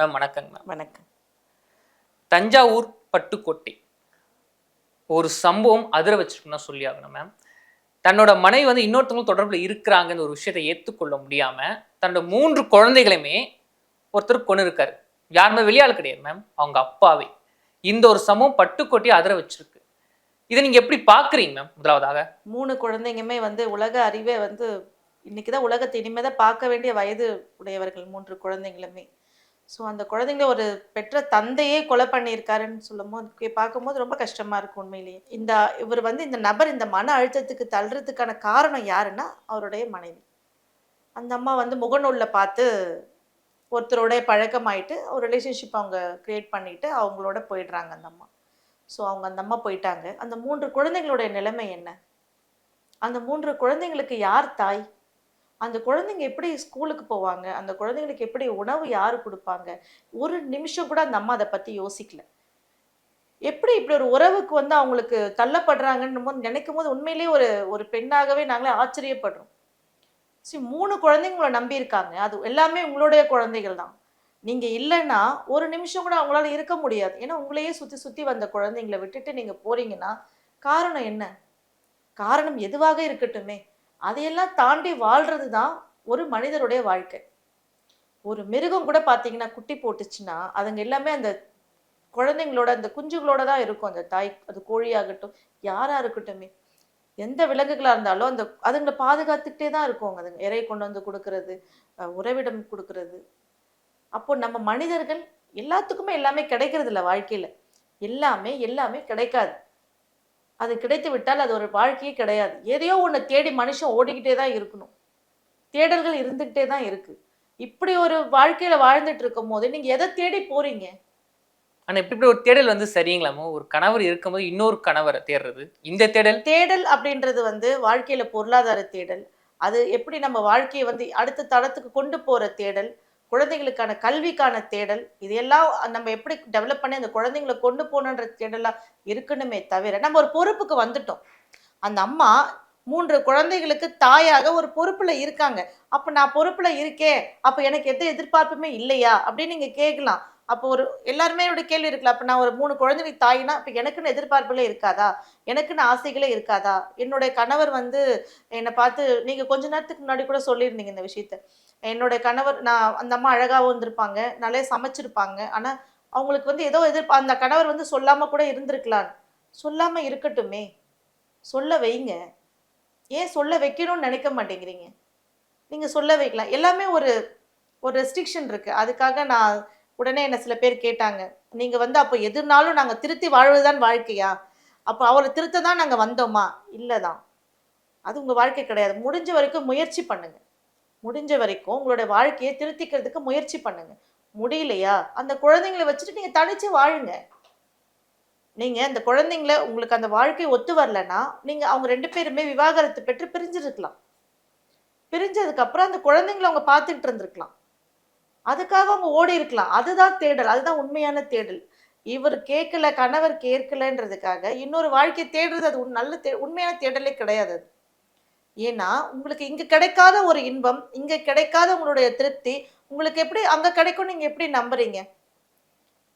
Ma'am வணக்கங்க ma'am. வணக்கம். தஞ்சாவூர் பட்டுக்கோட்டை. ஒரு சம்பவம் அதிர வச்சிருக்குன்னு சொல்லி ஆகணும் மேம். தன்னோட மனைவி வந்து இன்னொருத்தவங்க தொடர்புல இருக்கிறாங்கன்னு ஒரு விஷயத்தை ஏற்றுக்கொள்ள முடியாம தன்னோட மூன்று குழந்தைகளையுமே ஒருத்தர் கொண்டு இருக்காரு. யாருமே வெளியாள் கிடையாது மேம் அவங்க அப்பாவே. இந்த ஒரு சம்பவம் பட்டுக்கோட்டையை அதிர வச்சிருக்கு. இதை நீங்க எப்படி பாக்குறீங்க மேம் முதலாவதாக? மூணு குழந்தைங்களுமே வந்து உலக அறிவே வந்து இன்னைக்கு தான் உலகத்தை இனிமே தான் பார்க்க வேண்டிய வயது உடையவர்கள் மூன்று குழந்தைங்களுமே. ஸோ அந்த குழந்தைங்கள ஒரு பெற்ற தந்தையே கொலை பண்ணியிருக்காருன்னு சொல்லும்போது போது பார்க்கும்போது ரொம்ப கஷ்டமாக இருக்கும் உண்மையிலேயே. இந்த இவர் வந்து இந்த நபர் இந்த மன அழுத்தத்துக்கு தள்ளுறதுக்கான காரணம் யாருன்னா அவருடைய மனைவி. அந்த அம்மா வந்து முகநூலில் பார்த்து ஒருத்தரோட பழக்கமாயிட்டு ஒரு ரிலேஷன்ஷிப் அவங்க க்ரியேட் பண்ணிவிட்டு அவங்களோட போயிடுறாங்க அந்த அம்மா. ஸோ அவங்க அந்த அம்மா போயிட்டாங்க. அந்த மூன்று குழந்தைங்களுடைய நிலைமை என்ன? அந்த மூன்று குழந்தைங்களுக்கு யார் தாய்? அந்த குழந்தைங்க எப்படி ஸ்கூலுக்கு போவாங்க? அந்த குழந்தைங்களுக்கு எப்படி உணவு யார் கொடுப்பாங்க? ஒரு நிமிஷம் கூட அந்த அம்மா அதை பற்றி யோசிக்கல. எப்படி இப்படி ஒரு உறவுக்கு வந்து அவங்களுக்கு தள்ளப்படுறாங்கன்னு போது நினைக்கும் போது உண்மையிலேயே ஒரு ஒரு பெண்ணாகவே நாங்களே ஆச்சரியப்படுறோம். சரி மூணு குழந்தைங்கள நம்பியிருக்காங்க அது எல்லாமே உங்களுடைய குழந்தைகள் தான். நீங்கள் இல்லைன்னா ஒரு நிமிஷம் கூட அவங்களால இருக்க முடியாது. ஏன்னா உங்களையே சுற்றி சுற்றி வந்த குழந்தைங்களை விட்டுட்டு நீங்கள் போறீங்கன்னா காரணம் என்ன? காரணம் எதுவாக இருக்கட்டுமே. அதையெல்லாம் தாண்டி வாழ்றது தான் ஒரு மனிதருடைய வாழ்க்கை. ஒரு மிருகம் கூட பார்த்தீங்கன்னா குட்டி போட்டுச்சுன்னா அதுங்க எல்லாமே அந்த குழந்தைங்களோட அந்த குஞ்சுகளோட தான் இருக்கும். அந்த தாய் அது கோழியாகட்டும் யாராக இருக்கட்டுமே. எந்த விலங்குகளாக இருந்தாலும் அந்த அதுங்களை பாதுகாத்துக்கிட்டே தான் இருக்கும். அதுங்க இறை கொண்டு வந்து கொடுக்கறது உறவிடம் கொடுக்கறது. அப்போ நம்ம மனிதர்கள் எல்லாத்துக்குமே எல்லாமே கிடைக்கிறது இல்லை வாழ்க்கையில். எல்லாமே எல்லாமே கிடைக்காது. அது கிடைத்து விட்டால் அது ஒரு வாழ்க்கையே கிடையாது. எதையோ ஒண்ணு தேடி மனுஷன் ஓடிக்கிட்டே தான் இருக்கணும். தேடல்கள் இருந்துகிட்டே தான் இருக்கு. இப்படி ஒரு வாழ்க்கையில வாழ்ந்துட்டு இருக்கும் போது நீங்க எதை தேடி போறீங்க? ஆனா இப்படி இப்படி ஒரு தேடல் வந்து சரிங்களாமோ ஒரு கணவர் இருக்கும்போது இன்னொரு கணவரை தேடுறது. இந்த தேடல்? தேடல் அப்படின்றது வந்து வாழ்க்கையில பொருளாதார தேடல். அது எப்படி நம்ம வாழ்க்கையை வந்து அடுத்த தளத்துக்கு கொண்டு போற தேடல். குழந்தைகளுக்கான கல்விக்கான தேடல் இதையெல்லாம் நம்ம எப்படி டெவலப் பண்ணி அந்த குழந்தைங்களை கொண்டு போகணுன்ற தேடலாக இருக்கணுமே தவிர நம்ம ஒரு பொறுப்புக்கு வந்துட்டோம். அந்த அம்மா மூன்று குழந்தைகளுக்கு தாயாக ஒரு பொறுப்பில் இருக்காங்க. அப்போ நான் பொறுப்பில் இருக்கேன். அப்போ எனக்கு எந்த எதிர்பார்ப்புமே இல்லையா? அப்படின்னு நீங்கள் கேட்கலாம். அப்போ ஒரு எல்லாருமே என்னோட கேள்வி இருக்குல்ல அப்போ நான் ஒரு மூணு குழந்தைகளுக்கு தாயினா இப்போ எனக்குன்னு எதிர்பார்ப்புகளே இருக்காதா? எனக்குன்னு ஆசைகளே இருக்காதா? என்னுடைய கணவர் வந்து என்னை பார்த்து நீங்கள் கொஞ்ச நேரத்துக்கு முன்னாடி கூட சொல்லியிருந்தீங்க இந்த விஷயத்த. என்னோட கணவர் நான் அந்த அம்மா அழகாகவும் இருந்திருப்பாங்க நல்லா சமைச்சிருப்பாங்க. ஆனால் அவங்களுக்கு வந்து ஏதோ எதிர்ப்பு அந்த கணவர் வந்து சொல்லாமல் கூட இருந்திருக்கலாம். சொல்லாமல் இருக்கட்டுமே. சொல்ல வைங்க. ஏன் சொல்ல வைக்கணும்னு நினைக்க மாட்டேங்கிறீங்க? நீங்கள் சொல்ல வைக்கலாம். எல்லாமே ஒரு ஒரு ரெஸ்ட்ரிக்ஷன் இருக்குது அதுக்காக நான் உடனே என்னை சில பேர் கேட்டாங்க. நீங்கள் வந்து அப்போ எதுனாலும் நாங்கள் திருத்தி வாழ்வதுதான் வாழ்க்கையா? அப்போ அவரை திருத்த தான் நாங்கள் வந்தோமா? இல்லதான். அது உங்கள் வாழ்க்கை கிடையாது. முடிஞ்ச வரைக்கும் முயற்சி பண்ணுங்கள் முடிஞ்ச வரைக்கும் உங்களோட வாழ்க்கையை திருத்திக்கிறதுக்கு முயற்சி பண்ணுங்க. முடியலையா? அந்த குழந்தைங்களை வச்சுட்டு நீங்க தனிச்சு வாழுங்க. நீங்க அந்த குழந்தைங்கள உங்களுக்கு அந்த வாழ்க்கை ஒத்து வரலன்னா நீங்க அவங்க ரெண்டு பேருமே விவாகரத்து பெற்று பிரிஞ்சிருக்கலாம். பிரிஞ்சதுக்கு அப்புறம் அந்த குழந்தைங்கள அவங்க பார்த்துக்கிட்டு இருந்திருக்கலாம். அதுக்காக அவங்க ஓடி இருக்கலாம். அதுதான் தேடல். அதுதான் உண்மையான தேடல். இவர் கேட்கல கணவர் கேட்கலன்றதுக்காக இன்னொரு வாழ்க்கையை தேடுறது அது நல்ல தே உண்மையான தேடலே கிடையாது அது. ஏன்னா உங்களுக்கு இங்கே கிடைக்காத ஒரு இன்பம் இங்கே கிடைக்காத உங்களுடைய திருப்தி உங்களுக்கு எப்படி அங்கே கிடைக்கும் நீங்கள் எப்படி நம்புறீங்க?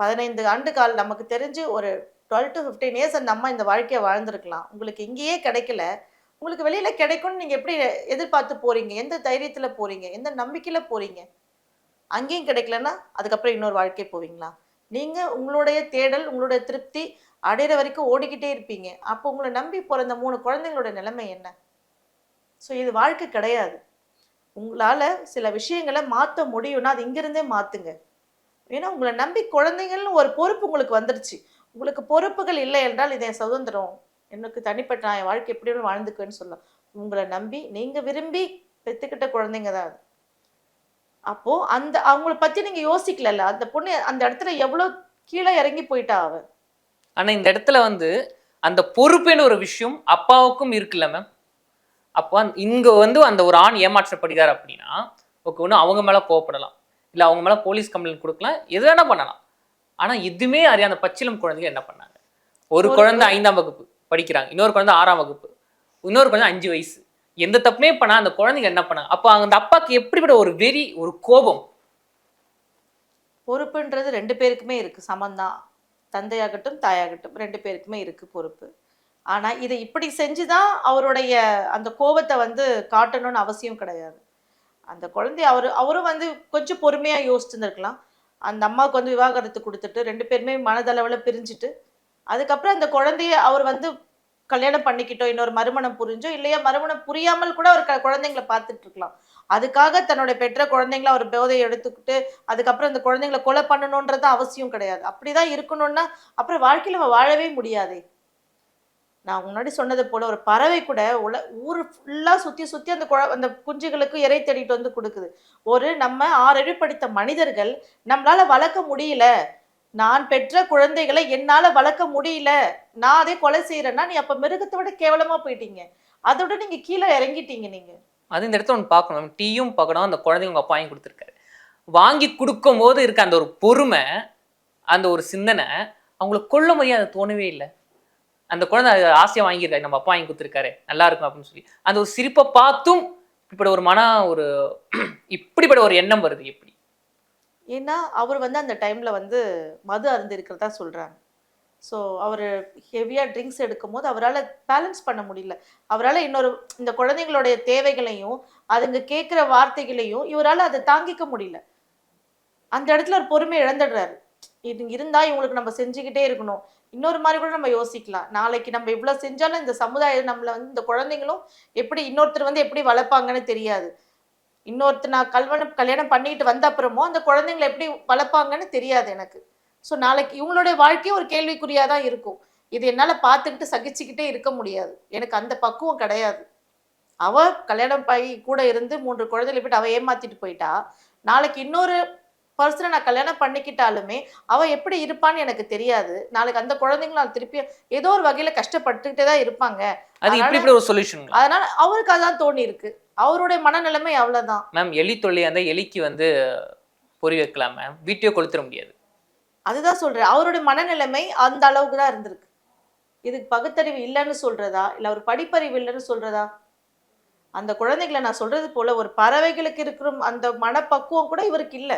பதினைந்து ஆண்டு கால் நமக்கு தெரிஞ்சு ஒரு டுவெல் டு ஃபிஃப்டீன் இயர்ஸ் அந்த இந்த வாழ்க்கையை வாழ்ந்துருக்கலாம். உங்களுக்கு இங்கேயே கிடைக்கல. உங்களுக்கு வெளியில் கிடைக்கும்னு நீங்கள் எப்படி எதிர்பார்த்து போகிறீங்க எந்த தைரியத்தில் போகிறீங்க எந்த நம்பிக்கையில் போகிறீங்க அங்கேயும் கிடைக்கலன்னா அதுக்கப்புறம் இன்னொரு வாழ்க்கை போவீங்களா? நீங்கள் உங்களுடைய தேடல் உங்களுடைய திருப்தி அடையிற வரைக்கும் ஓடிக்கிட்டே இருப்பீங்க. அப்போ உங்களை நம்பி பிறந்த மூணு குழந்தைங்களோட நிலைமை என்ன? ஸோ இது வாழ்க்கை கிடையாது. உங்களால் சில விஷயங்களை மாற்ற முடியும்னா அது இங்கேருந்தே மாற்றுங்க ஏன்னா உங்களை நம்பி குழந்தைங்கள்னு ஒரு பொறுப்பு உங்களுக்கு வந்துடுச்சு உங்களுக்கு பொறுப்புகள் இல்லை என்றால் இது என் சுதந்திரம். எனக்கு தனிப்பட்ட நான் என் வாழ்க்கை எப்படி வாழ்ந்துக்குன்னு சொல்லலாம். உங்களை நம்பி நீங்கள் விரும்பி பெற்றுக்கிட்ட குழந்தைங்க தான் அது. அந்த அவங்கள பற்றி நீங்கள் யோசிக்கலல்ல. அந்த பொண்ணு அந்த இடத்துல எவ்வளோ கீழே இறங்கி போயிட்டா அவன் ஆனால் இந்த இடத்துல வந்து அந்த பொறுப்புன்னு ஒரு விஷயம் அப்பாவுக்கும் இருக்குல்ல மேம் அப்போ இங்க வந்து அந்த ஒரு ஆண் ஏமாற்றப்படுகிறார் அப்படின்னா ஓகே ஒன்று அவங்க மேல கோவப்படலாம். இல்ல அவங்க மேல போலீஸ் கம்ப்ளைண்ட் கொடுக்கலாம். எது வேணா பண்ணலாம். ஆனா எதுவுமே அறியாத அந்த பச்சிலம் குழந்தைங்க என்ன பண்ணாங்க? ஒரு குழந்தை ஐந்தாம் வகுப்பு படிக்கிறாங்க. இன்னொரு குழந்தை ஆறாம் வகுப்பு. இன்னொரு குழந்தை அஞ்சு வயசு. எந்த தப்புமே பண்ணா அந்த குழந்தைங்க என்ன பண்ணாங்க? அப்போ அந்த அப்பாக்கு எப்படிப்பட்ட ஒரு வெறி ஒரு கோபம்? பொறுப்புன்றது ரெண்டு பேருக்குமே இருக்கு. சமந்தான் தந்தையாகட்டும் தாயாகட்டும் ரெண்டு பேருக்குமே இருக்கு பொறுப்பு. ஆனால் இதை இப்படி செஞ்சு தான் அவருடைய அந்த கோபத்தை வந்து காட்டணும்னு அவசியம் கிடையாது. அந்த குழந்தை அவர் அவரும் வந்து கொஞ்சம் பொறுமையாக யோசிச்சுருந்துருக்கலாம். அந்த அம்மாவுக்கு வந்து விவாகரத்து கொடுத்துட்டு ரெண்டு பேருமே மனதளவில் பிரிஞ்சுட்டு அதுக்கப்புறம் அந்த குழந்தைய அவர் வந்து கல்யாணம் பண்ணிக்கிட்டோ இன்னொரு மறுமணம் புரிஞ்சோ இல்லையா மறுமணம் புரியாமல் கூட அவர் க- குழந்தைங்களை பார்த்துட்டு இருக்கலாம் அதுக்காக தன்னுடைய பெற்ற குழந்தைங்கள அவர் போதையை எடுத்துக்கிட்டு அதுக்கப்புறம் அந்த குழந்தைங்களை கொலை பண்ணணுன்றது அவசியம் கிடையாது. அப்படிதான் இருக்கணும்னா அப்புறம் வாழ்க்கையில் வாழவே முடியாதே. நான் முன்னாடி சொன்னது போல் ஒரு பறவை கூட உல ஊர் ஃபுல்லாக சுற்றி சுற்றி அந்த குழ அந்த குஞ்சுகளுக்கு இறை தேடிட்டு வந்து கொடுக்குது. ஒரு நம்ம ஆறறிவு படித்த மனிதர்கள் நம்மளால் வளர்க்க முடியல. நான் பெற்ற குழந்தைகளை என்னால் வளர்க்க முடியல. நான் அதே கொலை செய்கிறேன்னா நீ அப்போ மிருகத்தை விட கேவலமாக போயிட்டீங்க. அதோட நீங்கள் கீழே இறங்கிட்டீங்க நீங்கள் அது இந்த இடத்துல ஒன்று பார்க்கணும். டீயும் பார்க்கணும் அந்த குழந்தைங்க உங்கள் அப்பாயும் வாங்கி கொடுத்துருக்காரு. வாங்கி கொடுக்கும் போது இருக்க அந்த ஒரு பொறுமை அந்த ஒரு சிந்தனை அவங்களுக்கு கொள்ள முடியாது தோணவே இல்லை. அந்த குழந்தை ஆசையை வாங்கியிருக்காரு. நம்ம அப்பா வாங்கி கொடுத்துருக்காரு. நல்லா இருக்கும் அப்படின்னு சொல்லி. அந்த ஒரு சிரிப்பை பார்த்தும் இப்படி ஒரு மன ஒரு இப்படிப்பட்ட ஒரு எண்ணம் வருது எப்படி? ஏன்னா அவர் வந்து அந்த டைமில் வந்து மது அருந்து இருக்கிறதா சொல்கிறாங்க ஸோ அவர் ஹெவியாக ட்ரிங்க்ஸ் எடுக்கும் போது அவரால் பேலன்ஸ் பண்ண முடியல. அவரால் இன்னொரு இந்த குழந்தைங்களுடைய தேவைகளையும் அதுங்க கேட்குற வார்த்தைகளையும் இவரால் அதை தாங்கிக்க முடியல. அந்த இடத்துல ஒரு பொறுமை இழந்துடுறாரு. இது இருந்தால் இவங்களுக்கு நம்ம செஞ்சுக்கிட்டே இருக்கணும். இன்னொரு மாதிரி கூட நம்ம யோசிக்கலாம். நாளைக்கு நம்ம இவ்வளோ செஞ்சாலும் இந்த சமுதாயம் நம்மளை வந்து இந்த குழந்தைங்களும் எப்படி இன்னொருத்தர் வந்து எப்படி வளர்ப்பாங்கன்னு தெரியாது. இன்னொருத்தர் நான் கல்வனம் கல்யாணம் பண்ணிட்டு வந்த அப்புறமோ அந்த குழந்தைங்களை எப்படி வளர்ப்பாங்கன்னு தெரியாது எனக்கு. ஸோ நாளைக்கு இவங்களுடைய வாழ்க்கையும் ஒரு கேள்விக்குறியாக தான் இருக்கும். இது என்னால் பார்த்துக்கிட்டு சகிச்சுக்கிட்டே இருக்க முடியாது. எனக்கு அந்த பக்குவம் கிடையாது. அவள் கல்யாணம் பாய் கூட இருந்து மூன்று குழந்தைகளை போயிட்டு அவள் ஏமாற்றிட்டு போயிட்டா. நாளைக்கு இன்னொரு பர்சனை நான் கல்யாணம் பண்ணிக்கிட்டாலுமே அவ எப்படி இருப்பான்னு எனக்கு தெரியாது. நாளைக்கு அந்த குழந்தைங்களும் நான் திருப்பி ஏதோ ஒரு வகையில கஷ்டப்பட்டுக்கிட்டே தான் இருப்பாங்க. அது இப்படி இப்படி ஒரு சொல்யூஷன் அதனால அவருக்கு அதான் தோணி இருக்கு. அவருடைய மனநிலைமை அவ்வளவுதான். மேம் எலி தொல்லை அந்த எலிக்கு வந்து பொறி வைக்கலாம் மேம் வீட்டையோ கொளுத்திட முடியாது. அதுதான் சொல்றேன். அவருடைய மனநிலைமை அந்த அளவுக்கு தான் இருந்திருக்கு. இதுக்கு பகுத்தறிவு இல்லைன்னு சொல்றதா? இல்ல ஒரு படிப்பறிவு இல்லைன்னு சொல்றதா? அந்த குழந்தைகளை நான் சொல்றது போல ஒரு பறவைகளுக்கு இருக்கிற அந்த மனப்பக்குவம் கூட இவருக்கு இல்ல.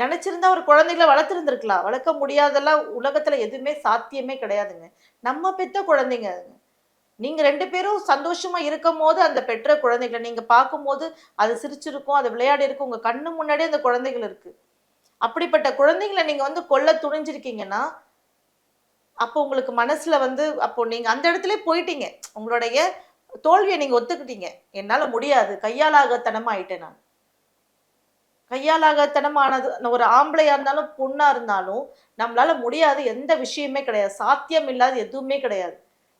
நினச்சிருந்தா ஒரு குழந்தைகளை வளர்த்துருந்துருக்கலாம். வளர்க்க முடியாதெல்லாம் உலகத்தில் எதுவுமே சாத்தியமே கிடையாதுங்க. நம்ம பெத்த குழந்தைங்க அதுங்க. நீங்கள் ரெண்டு பேரும் சந்தோஷமாக இருக்கும் போது அந்த பெற்ற குழந்தைகளை நீங்கள் பார்க்கும்போது அது சிரிச்சிருக்கும் அது விளையாடி இருக்கும். உங்கள் கண்ணு முன்னாடியே அந்த குழந்தைகள் இருக்குது அப்படிப்பட்ட குழந்தைங்களை நீங்கள் வந்து கொல்ல துணிஞ்சிருக்கீங்கன்னா அப்போ உங்களுக்கு மனசில் வந்து அப்போ நீங்கள் அந்த இடத்துல போயிட்டீங்க. உங்களுடைய தோல்வியை நீங்கள் ஒத்துக்கிட்டீங்க. என்னால் முடியாது. கையாலாகத்தனமாக ஆயிட்டேன் நான். கையாலாகத்தனமானது ஒரு ஆம்பளையாக இருந்தாலும் பொண்ணாக இருந்தாலும் நம்மளால முடியாது எந்த விஷயமே கிடையாது. சாத்தியம் இல்லாத எதுவுமே கிடையாது.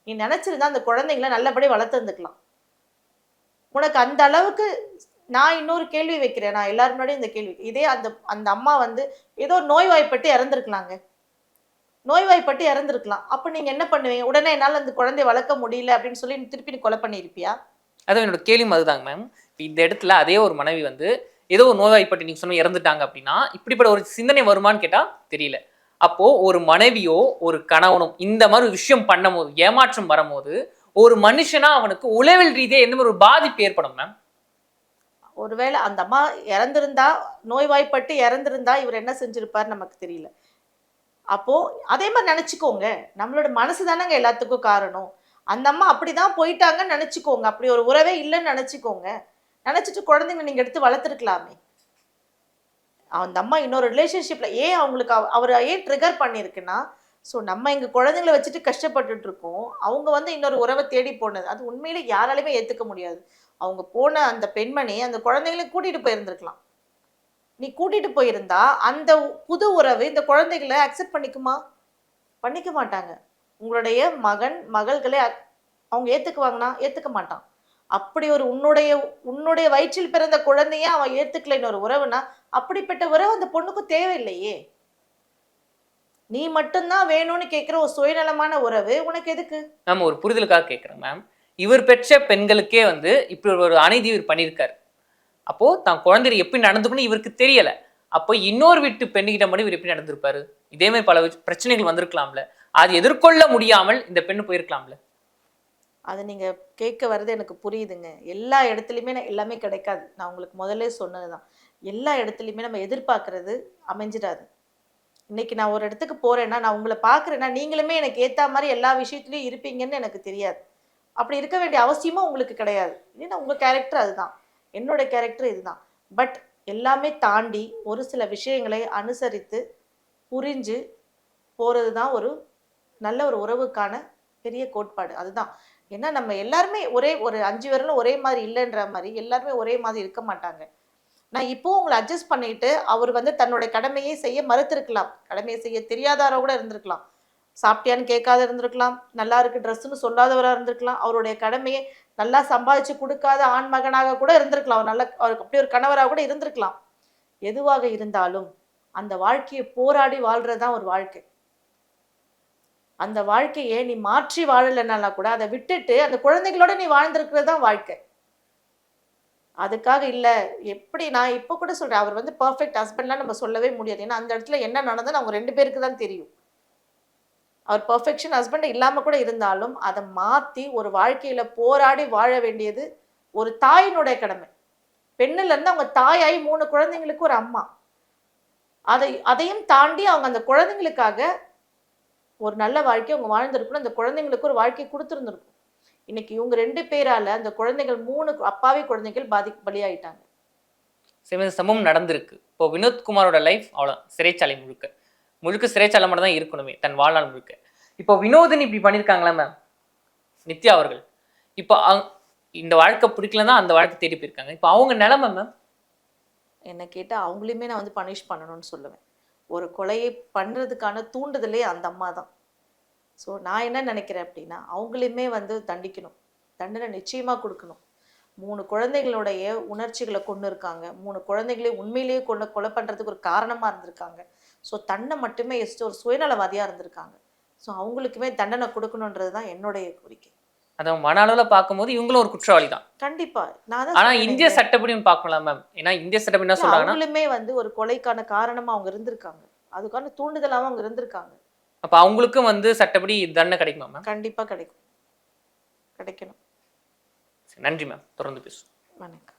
நீ நினச்சிருந்தா அந்த குழந்தைங்கள நல்லபடி வளர்த்துருந்துக்கலாம். உனக்கு அந்த அளவுக்கு நான் இன்னொரு கேள்வி வைக்கிறேன். நான் எல்லாரும் முன்னாடியும் இந்த கேள்வி இதே அந்த அந்த அம்மா வந்து ஏதோ நோய்வாய்ப்பட்டு இறந்துருக்கலாங்க. நோய்வாய்ப்பட்டு இறந்துருக்கலாம். அப்போ நீங்கள் என்ன பண்ணுவீங்க? உடனே என்னால் அந்த குழந்தைய வளர்க்க முடியல அப்படின்னு சொல்லி திருப்பி நீ கொலை பண்ணியிருப்பியா? அதான் என்னோட கேள்வி அதுதாங்க மேம் இந்த இடத்துல அதே ஒரு மனைவி வந்து ஏதோ ஒரு நோய்வாய்ப்பட்டு நீங்க சொன்ன இறந்துட்டாங்க அப்படின்னா இப்படிப்பட்ட ஒரு சிந்தனை வருமான்னு கேட்டால் தெரியல. அப்போ ஒரு மனைவியோ ஒரு கணவனும் இந்த மாதிரி ஒரு விஷயம் பண்ணும்போது ஏமாற்றம் வரும்போது ஒரு மனுஷனா அவனுக்கு உளவில் ரீதியாக எந்த மாதிரி ஒரு பாதிப்பு ஏற்படும் மேம் ஒருவேளை அந்த அம்மா இறந்திருந்தா நோய்வாய்ப்பட்டு இறந்திருந்தா இவர் என்ன செஞ்சிருப்பார் நமக்கு தெரியல. அப்போ அதே மாதிரி நினைச்சுக்கோங்க. நம்மளோட மனசு தானேங்க எல்லாத்துக்கும் காரணம். அந்த அம்மா அப்படிதான் போயிட்டாங்கன்னு நினைச்சுக்கோங்க. அப்படி ஒரு உறவே இல்லைன்னு நினைச்சுக்கோங்க. நினச்சிட்டு குழந்தைங்க நீங்கள் எடுத்து வளர்த்துருக்கலாமே. அந்த அம்மா இன்னொரு ரிலேஷன்ஷிப்பில் ஏன் அவங்களுக்கு அவ- அவர் ஏன் ட்ரிகர் பண்ணியிருக்குன்னா ஸோ நம்ம எங்கள் குழந்தைங்களை வச்சுட்டு கஷ்டப்பட்டுட்டு இருக்கோம் அவங்க வந்து இன்னொரு உறவை தேடி போனது. அது உண்மையில யாராலையுமே ஏற்றுக்க முடியாது. அவங்க போன அந்த பெண்மணி அந்த குழந்தைங்களையும் கூட்டிகிட்டு போயிருந்துருக்கலாம். நீ கூட்டிகிட்டு போயிருந்தா அந்த புது உறவு இந்த குழந்தைகளை அக்செப்ட் பண்ணிக்குமா? பண்ணிக்க மாட்டாங்க. உங்களுடைய மகன் மகள்களை அவங்க ஏற்றுக்குவாங்கன்னா ஏற்றுக்க மாட்டான். அப்படி ஒரு உன்னுடைய உன்னுடைய வயிற்றில் பிறந்த குழந்தைய அவன் ஏத்துக்கலைன்னு ஒரு உறவுனா அப்படிப்பட்ட உறவு அந்த பொண்ணுக்கு தேவையில்லையே. நீ மட்டும்தான் வேணும்னு கேட்குற ஒரு சுயநலமான உறவு உனக்கு எதுக்கு? மேம் ஒரு புரிதலுக்காக கேட்குறேன் மேம் இவர் பெற்ற பெண்களுக்கே வந்து இப்படி ஒரு அநீதி இவர் பண்ணியிருக்காரு. அப்போ தான் குழந்தைய எப்படி நடந்துக்கணும் இவருக்கு தெரியல. அப்போ இன்னொரு வீட்டு பெண்ணுகிட்ட மட்டும் இவர் எப்படி நடந்திருப்பாரு? இதே மாதிரி பல பிரச்சனைகள் வந்திருக்கலாம்ல. அது எதிர்கொள்ள முடியாமல் இந்த பெண்ணு போயிருக்கலாம்ல. அது நீங்கள் கேட்க வர்றது எனக்கு புரியுதுங்க. எல்லா இடத்துலையுமே நான் எல்லாமே கிடைக்காது. நான் உங்களுக்கு முதல்ல சொன்னதுதான். எல்லா இடத்துலையுமே நம்ம எதிர்பார்க்கறது அமைஞ்சிடாது. இன்னைக்கு நான் ஒரு இடத்துக்கு போகிறேன்னா நான் உங்களை பார்க்குறேன்னா நீங்களுமே எனக்கு ஏற்ற மாதிரி எல்லா விஷயத்துலையும் இருப்பீங்கன்னு எனக்கு தெரியாது. அப்படி இருக்க வேண்டிய அவசியமும் உங்களுக்கு கிடையாது. ஏன்னா உங்கள் கேரக்டர் அதுதான். என்னோட கேரக்டர் இதுதான். பட் எல்லாமே தாண்டி ஒரு சில விஷயங்களை அனுசரித்து புரிஞ்சு போகிறது தான் ஒரு நல்ல ஒரு உறவுக்கான பெரிய கோட்பாடு. அதுதான். ஏன்னா நம்ம எல்லாருமே ஒரே ஒரு அஞ்சு விரலும் ஒரே மாதிரி இல்லைன்ற மாதிரி எல்லாருமே ஒரே மாதிரி இருக்க மாட்டாங்க. நான் இப்போவும் உங்களை அட்ஜஸ்ட் பண்ணிட்டு அவர் வந்து தன்னுடைய கடமையை செய்ய மறுத்திருக்கலாம். கடமையை செய்ய தெரியாதவராக கூட இருந்திருக்கலாம். சாப்பிட்டியான்னு கேட்காத இருந்திருக்கலாம். நல்லா இருக்கு ட்ரெஸ்ஸுன்னு சொல்லாதவராக இருந்திருக்கலாம். அவருடைய கடமையை நல்லா சம்பாதிச்சு கொடுக்காத ஆண் மகனாக கூட இருந்திருக்கலாம். அவர் நல்ல அவருக்கு அப்படி ஒரு கணவராக கூட இருந்திருக்கலாம். எதுவாக இருந்தாலும் அந்த வாழ்க்கையை போராடி வாழ்றது தான் ஒரு வாழ்க்கை. அந்த வாழ்க்கையை நீ மாற்றி வாழலைன்னா கூட அதை விட்டுட்டு அந்த குழந்தைகளோட நீ வாழ்ந்திருக்கிறது தான் வாழ்க்கை. அதுக்காக இல்லை எப்படி நான் இப்போ கூட சொல்கிறேன் அவர் வந்து பர்ஃபெக்ட் ஹஸ்பண்ட்லாம் நம்ம சொல்லவே முடியாது. ஏன்னா அந்த இடத்துல என்ன நடந்ததுன்னு அவங்க ரெண்டு பேருக்கு தான் தெரியும். அவர் பர்ஃபெக்ஷன் ஹஸ்பண்ட் இல்லாமல் கூட இருந்தாலும் அதை மாற்றி ஒரு வாழ்க்கையில் போராடி வாழ வேண்டியது ஒரு தாயினுடைய கடமை. பெண்ணிலேருந்து அவங்க தாயாகி மூணு குழந்தைங்களுக்கு ஒரு அம்மா. அதை அதையும் தாண்டி அவங்க அந்த குழந்தைங்களுக்காக ஒரு நல்ல வாழ்க்கை அவங்க வாழ்ந்திருக்கணும். அந்த குழந்தைங்களுக்கு ஒரு வாழ்க்கை கொடுத்துருந்துருக்கும் இன்னைக்கு இவங்க ரெண்டு பேரால அந்த குழந்தைகள் மூணு அப்பாவி குழந்தைகள் பாதி பலியாயிட்டாங்க. சம்பவம் நடந்திருக்கு. இப்போ வினோத்குமாரோட லைஃப் அவ்வளோ சிறைச்சாலை முழுக்க. முழுக்க சிறைச்சாலை மட்டும் தான் இருக்கணுமே தன் வாழ்நாள் முழுக்க. இப்போ வினோதினி இப்படி பண்ணியிருக்காங்களா மேம் நித்யா அவர்கள். இப்போ இந்த வாழ்க்கை பிடிக்கலன்னா அந்த வாழ்க்கை தேடி போயிருக்காங்க. இப்போ அவங்க நிலைமை மேம் என்ன கேட்டால் அவங்களையுமே நான் வந்து பனிஷ் பண்ணணும்னு சொல்லுவேன். ஒரு கொலையை பண்ணுறதுக்கான தூண்டுதலே அந்த அம்மா தான். ஸோ நான் என்ன நினைக்கிறேன் அப்படின்னா அவங்களையுமே வந்து தண்டிக்கணும். தண்டனை நிச்சயமாக கொடுக்கணும். மூணு குழந்தைகளுடைய உணர்ச்சிகளை கொண்டு இருக்காங்க. மூணு குழந்தைகளையும் உண்மையிலேயே கொண்டு கொலை பண்ணுறதுக்கு ஒரு காரணமாக இருந்திருக்காங்க. ஸோ தன்னை மட்டுமே எஸ்ட் ஒரு சுயநலவாதியாக இருந்திருக்காங்க. ஸோ அவங்களுக்குமே தண்டனை கொடுக்கணுன்றது தான் என்னுடைய கோரிக்கை. அதை மன அளவில் பார்க்கும்போது இவங்களும் ஒரு குற்றவாளி தான் கண்டிப்பா. நான் ஆனா. இந்திய சட்டப்படியும் பார்க்கலாம் மேம் ஏன்னா இந்திய சட்டப்படி என்ன சொல்றாங்கன்னா வந்து ஒரு கொலைக்கான காரணமா அவங்க இருந்திருக்காங்க. அதுக்கான தூண்டுதலாவும் அவங்க இருந்திருக்காங்க. அப்ப அவங்களுக்கும் வந்து சட்டப்படி தண்டனை கிடைக்குமா மேம் கண்டிப்பா கிடைக்கும். கிடைக்கணும். நன்றி மேம் தொடர்ந்து பேசுவோம். வணக்கம்.